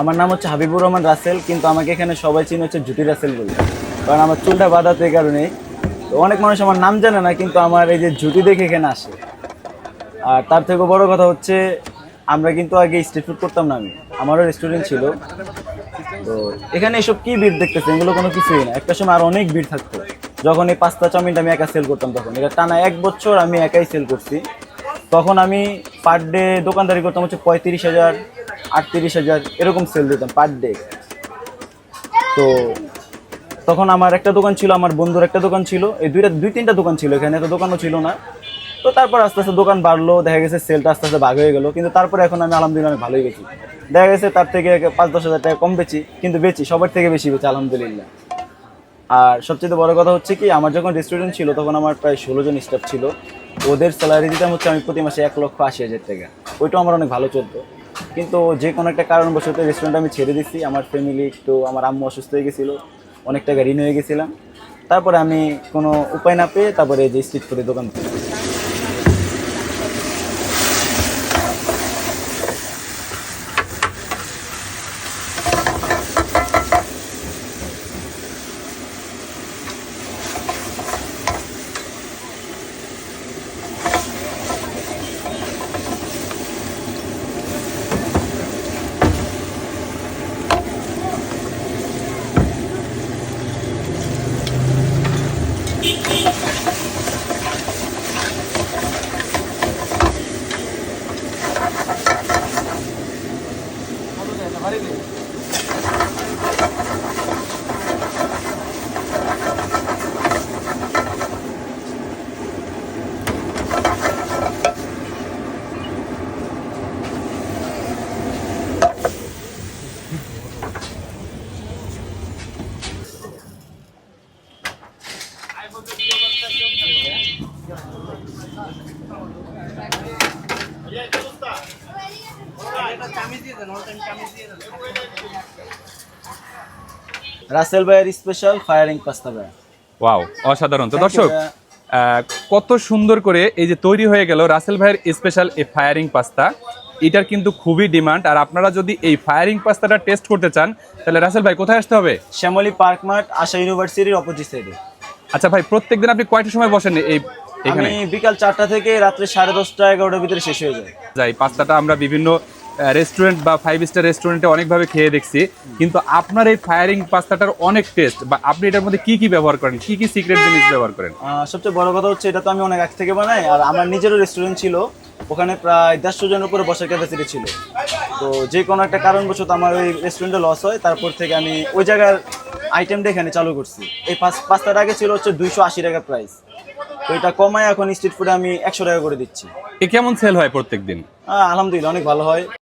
আমার নাম হচ্ছে হাবিবুর রহমান রাসেল, কিন্তু আমাকে এখানে সবাই চিনে হচ্ছে জুটি রাসেল বলে। কারণ আমার চুলটা বাঁধা তো এই কারণেই। তো অনেক মানুষ আমার নাম জানে না, কিন্তু আমার এই যে জুটি দেখে এখানে আসে। আর তার থেকেও বড় কথা হচ্ছে, আমরা কিন্তু আগে স্ট্রিট ফুড করতাম না আমি। আমারও রেস্টুরেন্ট ছিল। তো এখানে এসব কি ভিড় দেখতেছে? এগুলো কোনো কিছুই না। একটা সময় আর অনেক ভিড় থাকতো। যখন এই পাস্তা চাউমিনটা আমি একা সেল করতাম তখন। এটা টানা এক বছর আমি একাই সেল করছি। তখন আমি পার ডে দোকানদারি করতাম হচ্ছে পঁয়ত্রিশ হাজার আটত্রিশ হাজার এরকম সেল দিতাম পার ডে তো তখন আমার একটা দোকান ছিল, আমার বন্ধুর একটা দোকান ছিল, এই দুইটা, দুই তিনটা দোকান ছিল, এখানে তো দোকানও ছিল না। তো তারপর আস্তে আস্তে দোকান বাড়লো, দেখা গেছে সেলটা আস্তে আস্তে ভাগ হয়ে গেলো, কিন্তু তারপরে এখন আমি আলহামদুলিল্লাহ আমি ভালোই গেছি দেখা গেছে তার থেকে পাঁচ দশ হাজার টাকা কম বেচি, কিন্তু বেচি, সবার থেকে বেশি বেচি, আলহামদুলিল্লাহ। আর সবচেয়ে বড় কথা হচ্ছে কি, আমার যখন রেস্টুরেন্ট ছিল, তখন আমার প্রায় ষোলো জন স্টাফ ছিল। ওদের স্যালারি দিতাম হচ্ছে আমি প্রতি মাসে এক লক্ষ আশি হাজার টাকা। ওইটাও আমার অনেক ভালো চলতো। কিন্তু যে কোনো একটা কারণবশত রেস্টুরেন্ট আমি ছেড়ে দিছি। আমার ফ্যামিলি একটু, আমার আম্মু অসুস্থ হয়ে গেছিল অনেক টাকা ঋণ হয়ে গেছিলাম। তারপরে আমি কোনো উপায় না পেয়ে তারপরে যে স্ট্রিট ফুডের দোকান রাসেল ভাইয়ের স্পেশাল ফায়ারিং পাস্তা ভাই। ওয়াও অসাধারণ। তো দর্শক কত সুন্দর করে এই যে তৈরি হয়ে গেল রাসেল ভাইয়ের স্পেশাল এই ফায়ারিং পাস্তা এটার কিন্তু খুবই ডিমান্ড আর আপনারা যদি এই ফায়ারিং পাস্তাটা টেস্ট করতে চান তাহলে রাসেল ভাই কোথায় আসতে হবে? শ্যামলী পার্ক মাঠ আশা ইউনিভার্সিটির অপোজিট সাইডে আচ্ছা ভাই প্রত্যেকদিন আপনি কয়টার সময় বসেন এই এখানে? বিকাল চারটা থেকে রাত্রে সাড়ে দশটা এগারোটার ভিতরে শেষ হয়ে যায়। যাই পাস্তাটা আমরা বিভিন্ন রেস্টুরেন্ট বা ফাইভ স্টার রেস্টুরেন্টে অনেকভাবে খেয়ে দেখছি। কিন্তু আপনার এই ফায়ারিং পাস্তাটার অনেক টেস্ট বা আপনি এটার মধ্যে কি কি ব্যবহার করেন? কি কি সিক্রেট জিনিস ব্যবহার করেন? সবচেয়ে বড় কথা হচ্ছে এটা তো আমি অনেক আগ থেকে বানাই আর আমার নিজেরও রেস্টুরেন্ট ছিল ওখানে প্রায় দেড়শো জনের উপরে বসার ক্যাপাসিটি ছিল। তো যে কোনো একটা কারণবশত আমার ওই রেস্টুরেন্টে লস হয় তারপর থেকে আমি ওই জায়গার আইটেমটা এখানে চালু করছি। এই পাঁচটার আগে ছিল হচ্ছে দুইশো আশি টাকা প্রাইস তো এটা কমায় এখন স্ট্রিট ফুডে আমি একশো টাকা করে দিচ্ছি। এ কেমন সেল হয় প্রত্যেকদিন? আহ, আলহামদুলিল্লাহ অনেক ভালো হয়।